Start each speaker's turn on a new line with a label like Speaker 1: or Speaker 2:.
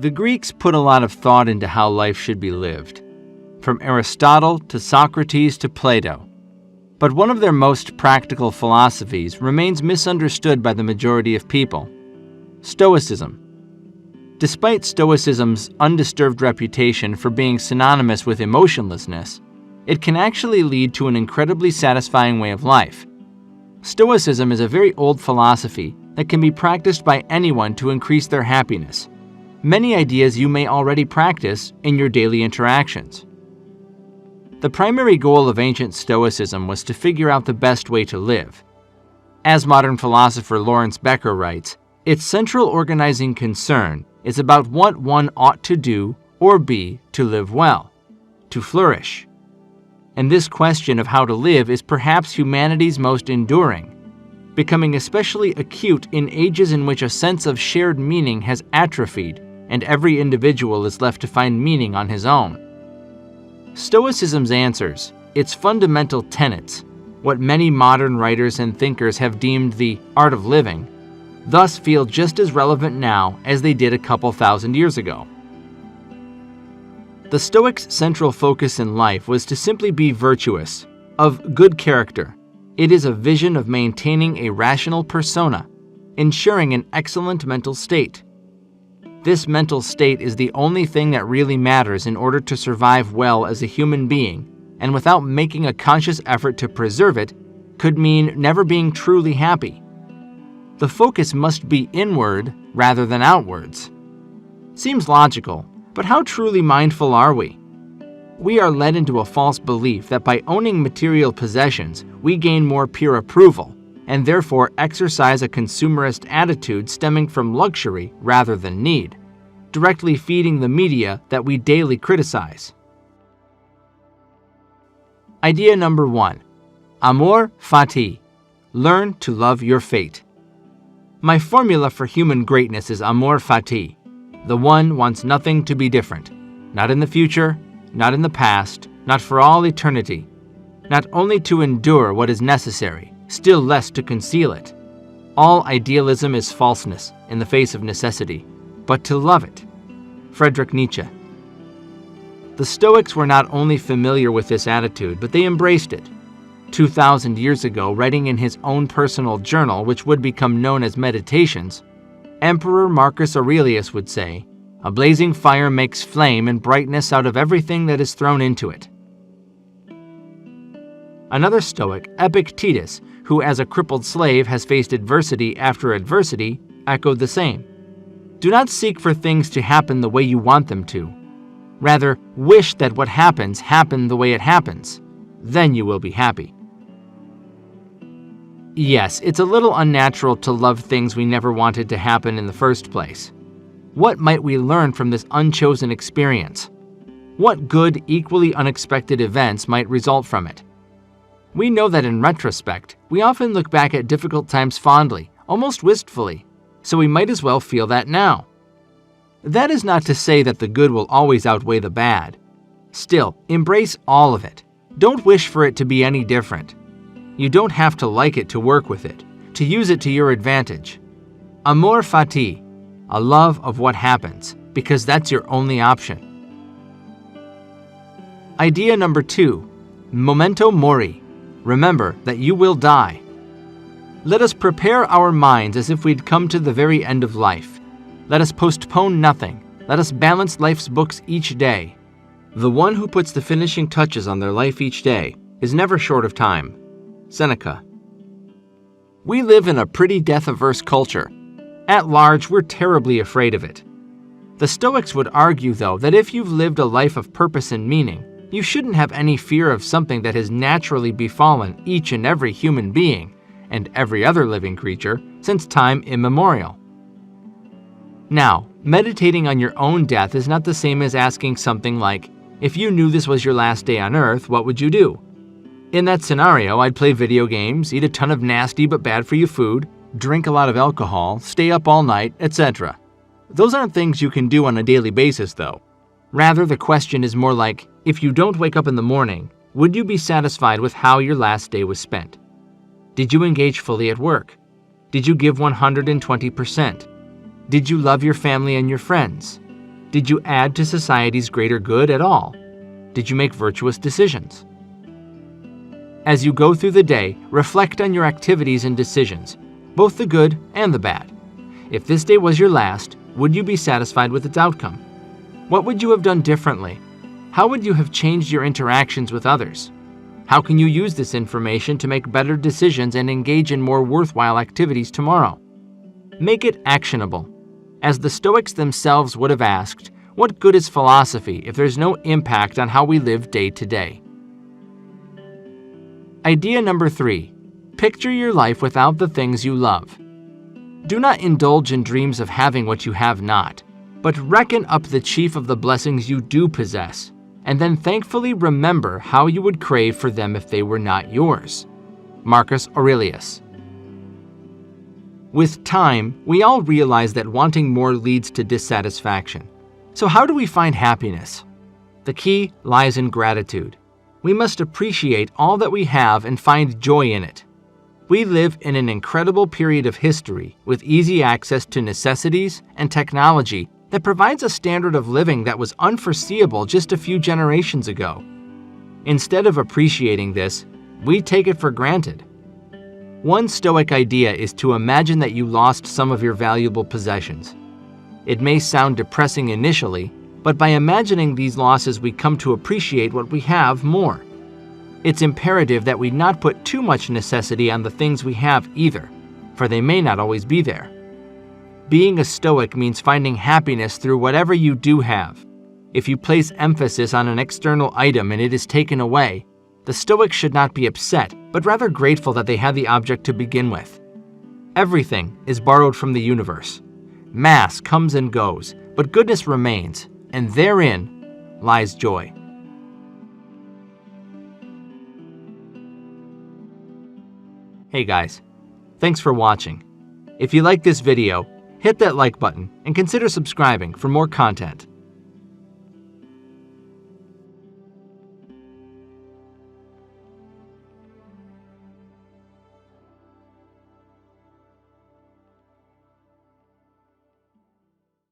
Speaker 1: The Greeks put a lot of thought into how life should be lived, from Aristotle to Socrates to Plato. But one of their most practical philosophies remains misunderstood by the majority of people Stoicism. Despite Stoicism's undisturbed reputation for being synonymous with emotionlessness, it can actually lead to an incredibly satisfying way of life. Stoicism is a very old philosophy that can be practiced by anyone to increase their happiness. Many ideas you may already practice in your daily interactions. The primary goal of ancient Stoicism was to figure out the best way to live. As modern philosopher Lawrence Becker writes, its central organizing concern is about what one ought to do or be to live well, to flourish. And this question of how to live is perhaps humanity's most enduring, becoming especially acute in ages in which a sense of shared meaning has atrophied and every individual is left to find meaning on his own. Stoicism's answers, its fundamental tenets, what many modern writers and thinkers have deemed the art of living, thus feel just as relevant now as they did a couple thousand years ago. The Stoics' central focus in life was to simply be virtuous, of good character. It is a vision of maintaining a rational persona, ensuring an excellent mental state, this mental state is the only thing that really matters in order to survive well as a human being, and without making a conscious effort to preserve it, could mean never being truly happy. The focus must be inward rather than outwards. Seems logical, but how truly mindful are we? We are led into a false belief that by owning material possessions, we gain more peer approval, and therefore exercise a consumerist attitude stemming from luxury rather than need, directly feeding the media that we daily criticize. Idea number one Amor Fati. Learn to love your fate. My formula for human greatness is Amor Fati. The one wants nothing to be different. Not in the future, not in the past, not for all eternity. Not only to endure what is necessary, still less to conceal it. All idealism is falseness in the face of necessity, but to love it. Friedrich Nietzsche. The Stoics were not only familiar with this attitude, but they embraced it. 2,000 years ago, writing in his own personal journal, which would become known as Meditations, Emperor Marcus Aurelius would say, A blazing fire makes flame and brightness out of everything that is thrown into it. Another Stoic, Epictetus, who as a crippled slave has faced adversity after adversity, echoed the same. Do not seek for things to happen the way you want them to. Rather, wish that what happens happen the way it happens. Then you will be happy. Yes, it's a little unnatural to love things we never wanted to happen in the first place. What might we learn from this unchosen experience? What good, equally unexpected events might result from it? We know that in retrospect, we often look back at difficult times fondly, almost wistfully, so we might as well feel that now. That is not to say that the good will always outweigh the bad. Still, embrace all of it. Don't wish for it to be any different. You don't have to like it to work with it, to use it to your advantage. Amor fati, a love of what happens, because that's your only option. Idea number two Memento Mori. Remember that you will die. Let us prepare our minds as if we'd come to the very end of life. Let us postpone nothing. Let us balance life's books each day. The one who puts the finishing touches on their life each day is never short of time. Seneca. We live in a pretty death averse culture. At large, we're terribly afraid of it. The Stoics would argue, though, that if you've lived a life of purpose and meaning, you shouldn't have any fear of something that has naturally befallen each and every human being and every other living creature since time immemorial. Now, meditating on your own death is not the same as asking something like, if you knew this was your last day on Earth, what would you do? In that scenario, I'd play video games, eat a ton of nasty but bad for you food, drink a lot of alcohol, stay up all night, etc. Those aren't things you can do on a daily basis, though. Rather, the question is more like if you don't wake up in the morning, would you be satisfied with how your last day was spent? Did you engage fully at work? Did you give 120%? Did you love your family and your friends? Did you add to society's greater good at all? Did you make virtuous decisions? As you go through the day, reflect on your activities and decisions, both the good and the bad. If this day was your last, would you be satisfied with its outcome? What would you have done differently? How would you have changed your interactions with others? How can you use this information to make better decisions and engage in more worthwhile activities tomorrow? Make it actionable. As the Stoics themselves would have asked, what good is philosophy if there's no impact on how we live day to day? Idea number three picture your life without the things you love. Do not indulge in dreams of having what you have not, but reckon up the chief of the blessings you do possess, and then thankfully remember how you would crave for them if they were not yours. Marcus Aurelius. With time, we all realize that wanting more leads to dissatisfaction. So, how do we find happiness? The key lies in gratitude. We must appreciate all that we have and find joy in it. We live in an incredible period of history with easy access to necessities and technology that provides a standard of living that was unforeseeable just a few generations ago. Instead of appreciating this, we take it for granted. One Stoic idea is to imagine that you lost some of your valuable possessions. It may sound depressing initially, but by imagining these losses, we come to appreciate what we have more. It's imperative that we not put too much necessity on the things we have either, for they may not always be there. Being a Stoic means finding happiness through whatever you do have. If you place emphasis on an external item and it is taken away, the Stoics should not be upset, but rather grateful that they had the object to begin with. Everything is borrowed from the universe. Mass comes and goes, but goodness remains, and therein lies joy. Hey guys, thanks for watching. If you like this video, hit that like button and consider subscribing for more content.